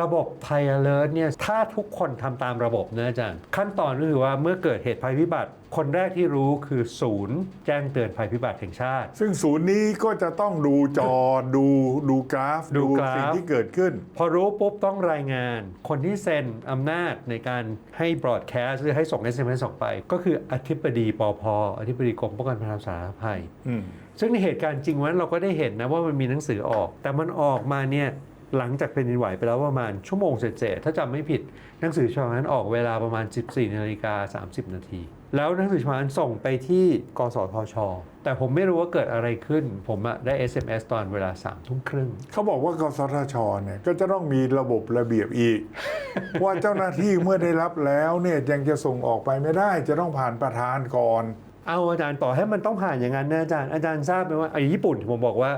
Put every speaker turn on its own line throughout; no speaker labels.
ระบบไทย alert เนี่ยถ้าทุกคนทำตามระบบนะอาจารย์ ขั้นตอนก็คือว่าเมื่อเกิดเหตุภัยพิบัติ คนแรกที่รู้คือศูนย์ แจ้งเตือนภัยพิบัติแห่งชาติ
ซึ่งศูนย์นี้ก็จะต้องดูจอดูดูกราฟ
ดูกราฟ
สิ่งที่เกิดขึ้น
พอรู้ปุ๊บต้องรายงาน คนที่เซ็นอำนาจในการให้บรอดแคสต์หรือให้ส่ง SMS ออกไป ก็คืออธิบดีปอพอธิบดีกรมป้องกันภัยสาธารณภัย
อืม
ซึ่งในเหตุการณ์จริงวันนั้นเราก็ได้เห็นนะว่ามันมีหนังสือออก แต่มันออกมาเนี่ย หลังจากเป็นดินไหวไปแล้วประมาณชั่วโมงเศษๆถ้าจำไม่ผิดหนังสือฉบับนั้นออกเวลาประมาณ 14นาฬิกา30 นาที แล้วหนังสือฉบับนั้นส่งไปที่กสทช แต่ผมไม่รู้ว่าเกิดอะไรขึ้น ผมอะได้ SMS ตอนเวลา3ทุ่มครึ่ง
เขาบอกว่ากสทชเนี่ยก็จะต้องมีระบบระเบียบอีก ว่าเจ้าหน้าที่เมื่อได้รับแล้วเนี่ยยังจะส่งออกไปไม่ได้ จะต้องผ่านประธานก่อน
เอาอาจารย์ต่อให้มันต้องผ่านอย่างนั้นนะอาจารย์อาจารย์ทราบไหมว่าไอ้ญี่ปุ่นผมบอกว่า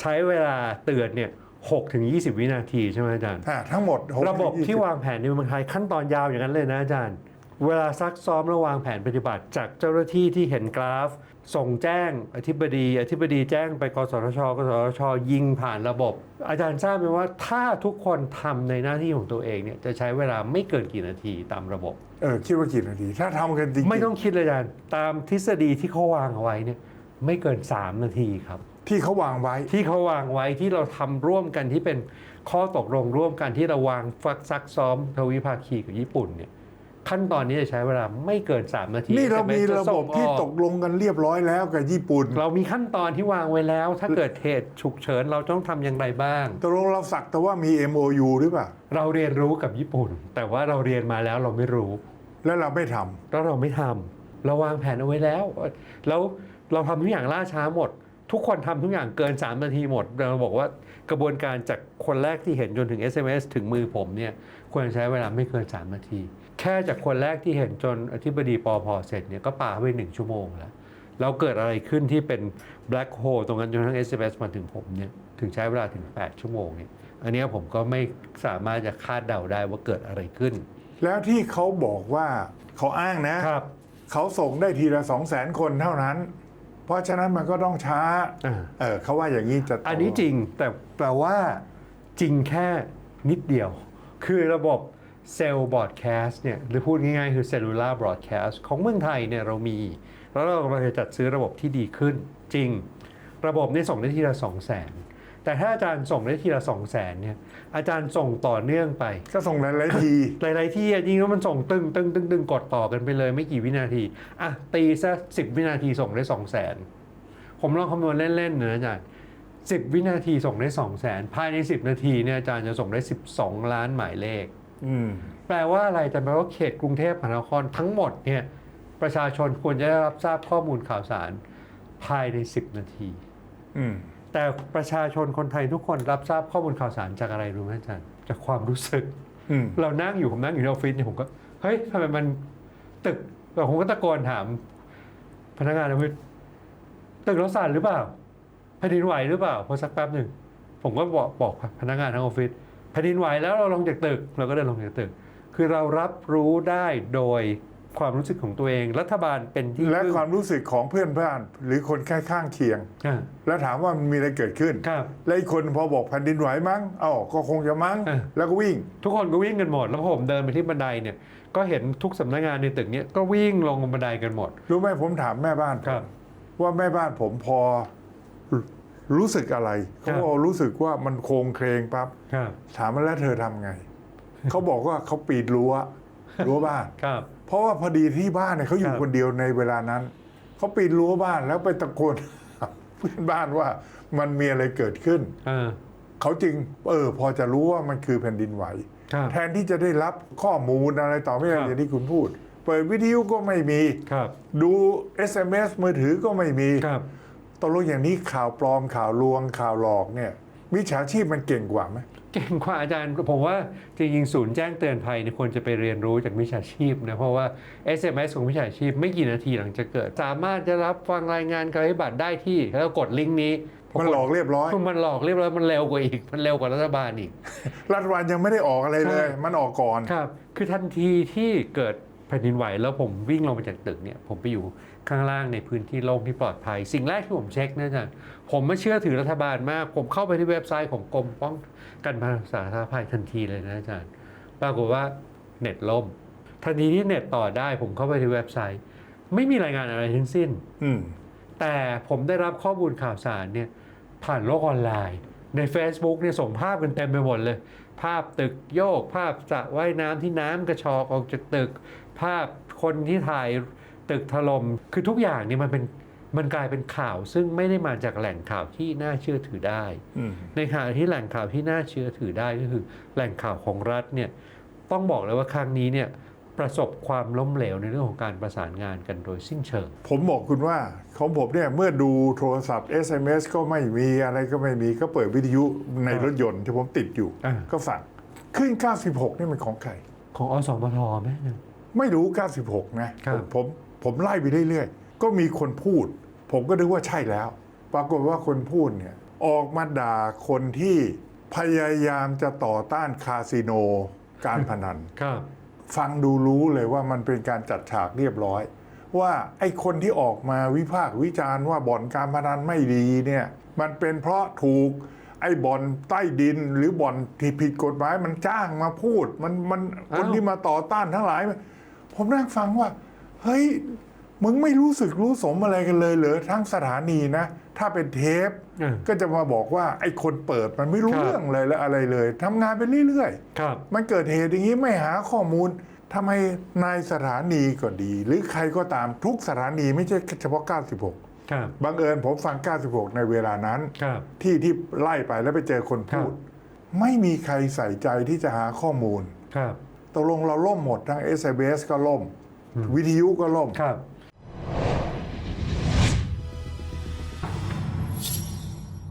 ใช้เวลาเตือนเนี่ย 6ถึง20 วินาทีใช่ไหมอาจารย์
อะทั้งหมดหก
ระบบ
ถึงยี่
ที่
สิ
วางแผนในเมืองไทยขั้นตอนยาวอย่างนั้นเลยนะอาจารย์ เวลาซักซ้อมและวางแผนปฏิบัติ จากเจ้าหน้าที่ที่เห็นกราฟ ส่งแจ้งอธิบดี อธิบดีแจ้งไปกสทช กสทช ยิงผ่านระบบ อาจารย์ทราบไหมว่าถ้าทุกคนทำในหน้าที่ของตัวเองเนี่ยจะใช้เวลาไม่เกินกี่นาทีตามระบบ
เออคิดว่ากี่นาทีถ้าทำกันจริงๆ
ไม่ต้องคิดเลยอาจารย์ ตามทฤษฎีที่เขาวางเอาไว้เนี่ยไม่เกิน 3 นาทีครับ
ที่เขาวางไว้
ที่เขาวางไว้ที่เราทำร่วมกันที่เป็นข้อตกลงร่วมกันที่เราวางฟักซักซ้อมทวิภาคีกับญี่ปุ่นเนี่ยขั้นตอนนี้จะใช้เวลาไม่เกิน 3 นาที
นี่เรามี
SMS จ
ระบบ
ส่ง
ที่
ออ
ตกลงกันเรียบร้อยแล้วกับญี่ปุ่น
เรามีขั้นตอนที่วางไว้แล้ว ถ้าเกิดเหตุฉุกเฉินเราต้องทำอย่างไรบ้าง
ตกลงเราสักแต่ว่ามี MOU หรือเปล่า
เราเรียนรู้กับญี่ปุ่น แต่ว่าเราเรียนมาแล้วเราไม่รู้
แล้วเราไม่ทำ
แล้วเราไม่ทำเราวางแผนเอาไว้แล้ว แล้วเราทำทุกอย่างล่าช้าหมด ทุกคนทำทุกอย่างเกิน 3 นาทีหมด เราบอกว่ากระบวนการจากคนแรกที่เห็นจนถึง SMS ถึงมือผมเนี่ยควรใช้เวลาไม่เกิน 3 นาที แค่จากคนแรกที่เห็นจนอธิบดีปอพอเสร็จเนี่ยก็ป่าไปหนึ่งชั่วโมงแล้วแล้วเกิดอะไรขึ้นที่เป็น black hole ตรงนั้นจนทั้ง SMS มาถึงผมเนี่ยถึงใช้เวลาถึง 8 ชั่วโมงเนี่ยอันเนี้ยผมก็ไม่สามารถจะคาดเดาได้ว่าเกิดอะไรขึ้น
แล้วที่เขาบอกว่าเขาอ้างนะ
ครับ
เขาส่งได้ทีละสองแสนคนเท่านั้น เพราะฉะนั้นมันก็ต้องช้า
อ่า
เออเขาว่าอย่างนี้จะตก
อันนี้จริงแต่แปลว่าจริงแค่นิดเดียว คือระบบเซลล์บอ d แคสต์เนี่ยหรือพูดง่ายๆ คือเซลลูลาร์บอ d แคสต์ของเมืองไทยเนี่ยเรามี แล้วเรากำลังจะจัดซื้อระบบที่ดีขึ้น จริง ระบบนี่ส่งได้ทีละ2 0 0 0 0 0 แต่ถ้าอาจารย์ส่งได้ทีละ2 0 0 0 0 0เนี่ยอาจารย์ส่งต่อเนื่องไป
ก็ส่งหลายๆที
หลายๆที่อะจริงแล้วมันส่งตึงตึงตึงตึงกดต่อกันไปเลยไม่กี่วินาทีอะตีซะสิบวินาทีส่งได้สองแสนผมลองคำนวณเล่นๆนะอาจารย์สิบวินาทีส่งได้สองแสนภายในสิบนาทีเนี่ยอาจารย์จะส่งได้สิบสองล้านหมายเลข
อืม
แปลว่าอะไรแต่แปลว่าเขตกรุงเทพมหานครทั้งหมดเนี่ยประชาชนควรจะได้รับทราบข้อมูลข่าวสารภายใน10นาที
อืม
แต่ประชาชนคนไทยทุกคนรับทราบข้อมูลข่าวสารจากอะไรรู้ไหมอาจารย์จากความรู้สึก
อืม
เรานั่งอยู่ผมนั่งอยู่ในออฟฟิศเนี่ยผมก็เฮ้ยทำไมมันตึกแต่ผมก็ตะโกนถาม พนักงานออฟฟิศตึกเราสั่นหรือเปล่าแผ่นดินไหวหรือเปล่าพอสักแป๊บหนึ่งผมก็บอกบอกพนักงานทั้งออฟฟิศแผ่นดินไหวแล้วเราลงจากตึก เราก็เดินลงจากตึก คือเรารับรู้ได้โดย ความรู้สึกของตัวเอง รัฐบาลเป็นที่
และ
พึ่ง
ความรู้สึกของเพื่อนบ้าน หรือคนข้างๆเคียง
อ่า
แล้วถามว่ามันมีอะไรเกิดขึ้น
ครับ
แล้วอีกคนพอบอกแผ่นดินไหวมั้งเอ้าก็คงจะมั้ง
เออ
แล้วก็วิ่ง
ทุกคนก็วิ่งกันหมด แล้วพอผมเดินไปที่บันไดเนี่ย ก็เห็นทุกสำนักงานในตึกเนี้ยก็วิ่งลงบันไดกันหมด
รู้ไหมผมถามแม่บ้านผม
ครับ
ว่าแม่บ้านผมพอรู้สึกอะไรเขาบอกรู้สึกว่ามันโครงเครงปั๊บ
ครับ
ถามว่าแล้วเธอทำไงเขาบอกว่าเขาปีดรั้วรั้วบ้าน
ครับ
เพราะว่าพอดีที่บ้านเนี่ยเขาอยู่
ครับ
คนเดียวในเวลานั้นเขาปีนรั้วบ้านแล้วไปตะโกนเพื่อนบ้านว่ามันมีอะไรเกิดขึ้น
อ่า
เขาจึงเออพอจะรู้ว่ามันคือแผ่นดินไหว
ครับ
แทนที่จะได้รับข้อมูลอะไรต่อไม่
ค
อะ
รั
ไร
บ
อย่างที่คุณพูด เปิดวิทยุก็ไม่มี
ครับ
ดู SMS มือถือก็ไม่มี
ครับ
ตกลงอย่างนี้ข่าวปลอมข่าวลวงข่าวหลอกเนี่ยมิจฉาชีพมันเก่งกว่าไหม
เก่งกว่าอาจารย์ผมว่าจริงๆศูนย์แจ้งเตือนภัยเนี่ยควรจะไปเรียนรู้จากมิจฉาชีพนะเพราะว่า SMS ของมิจฉาชีพไม่กี่นาทีหลังจากเกิด สามารถจะรับฟังรายงานการปฏิบัติได้ที่ แล้วกดลิงก์นี้
มันหลอกเรียบร้อย
มันหลอกเรียบร้อยมันเร็วกว่าอีกมันเร็วกว่ารัฐบาลอีก
รัฐบาลยังไม่ได้ออกอะไรเลย
ใช่
มันออกก่อน
ครับ คือทันทีที่เกิด แผ่นดินไหวแล้วผมวิ่งลงมาจากตึกเนี่ยผมไปอยู่ข้างล่างในพื้นที่โล่งที่ปลอดภัย สิ่งแรกที่ผมเช็คนะอาจารย์ผมไม่เชื่อถือรัฐบาลมาก ผมเข้าไปที่เว็บไซต์ของกรมป้องกันสาธารณภัยทันทีเลยนะอาจารย์ปรากฏว่าเน็ตล่มทันทีที่เน็ตต่อได้ ผมเข้าไปที่เว็บไซต์ ไม่มีรายงานอะไรทั้งสิ้น
อืม
แต่ผมได้รับข้อมูลข่าวสารเนี่ยผ่านโลกออนไลน์ ใน Facebook เนี่ยส่งภาพกันเต็มไปหมดเลย ภาพตึกโยก ภาพสระว่ายน้ำที่น้ำกระชอกออกจากตึก ภาพคนที่ถ่ายตึกถลม่มคือทุกอย่างเนี่ยมันเป็นมันกลายเป็นข่าวซึ่งไม่ได้มาจากแหล่งข่าวที่น่าเชื่อถือได้
อืม
ในขณะที่แหล่งข่าวที่น่าเชื่อถือได้ก็คือ แหล่งข่าวของรัฐเนี่ยต้องบอกเลยว่าครั้งนี้เนี่ย ประสบความล้มเหลวในเรื่องของการประสานงานกันโดยสิ้นเชิง
ผมบอกคุณว่าของผมเนี่ยเมื่อดูโทรศัพท์ SMS ก็ไม่มีอะไรก็ไม่มีก็เปิดวิทยุใน
ครับ
รถยนต์ที่ผมติดอยู่
อ่า
ก็ฟังขึ้น 96นี่มันของใคร
ของอสมทไหม
ไม่รู้ 96 นะครับผมผมผมไล่ไปเรื่อยๆ ก็มีคนพูด ผมก็นึกว่าใช่แล้ว ปรากฏว่าคนพูดเนี่ย ออกมาด่าคนที่พยายามจะต่อต้านคาสิโนการพนัน
ครับ
ฟังดูรู้เลยว่ามันเป็นการจัดฉากเรียบร้อย ว่าไอ้คนที่ออกมาวิพากษ์วิจารณ์ว่าบ่อนการพนันไม่ดีเนี่ยมันเป็นเพราะถูกไอ้บ่อนใต้ดินหรือบ่อนที่ผิดกฎหมายมันจ้างมาพูดมันมันคนที่มาต่อต้านทั้งหลาย ผมนั่งฟังว่า เฮ้ย มึงไม่รู้สึกรู้สมอะไรกันเลยเหรอทั้งสถานีนะ ถ้าเป็นเทป
เออ
ก็จะมาบอกว่าไอ้คนเปิดมันไม่รู้
ครับ
เรื่องเลยและอะไรเลยทำงานไปเรื่อยๆ
ครับ
มันเกิดเหตุอย่างนี้ไม่หาข้อมูลทำไมนายสถานีก็ดี หรือใครก็ตามทุกสถานีไม่ใช่เฉพาะ 96
ครับ
บังเอิญผมฟัง 96 ในเวลานั้น
ครับ
ที่ที่ไล่ไปแล้วไปเจอคนพูด
ครับ
ไม่มีใครใส่ใจที่จะหาข้อมูล
ครับ
ตกลงเราล่มหมดทั้ง SMS ก็ล่ม วิทยุก็ล่ม
ครับ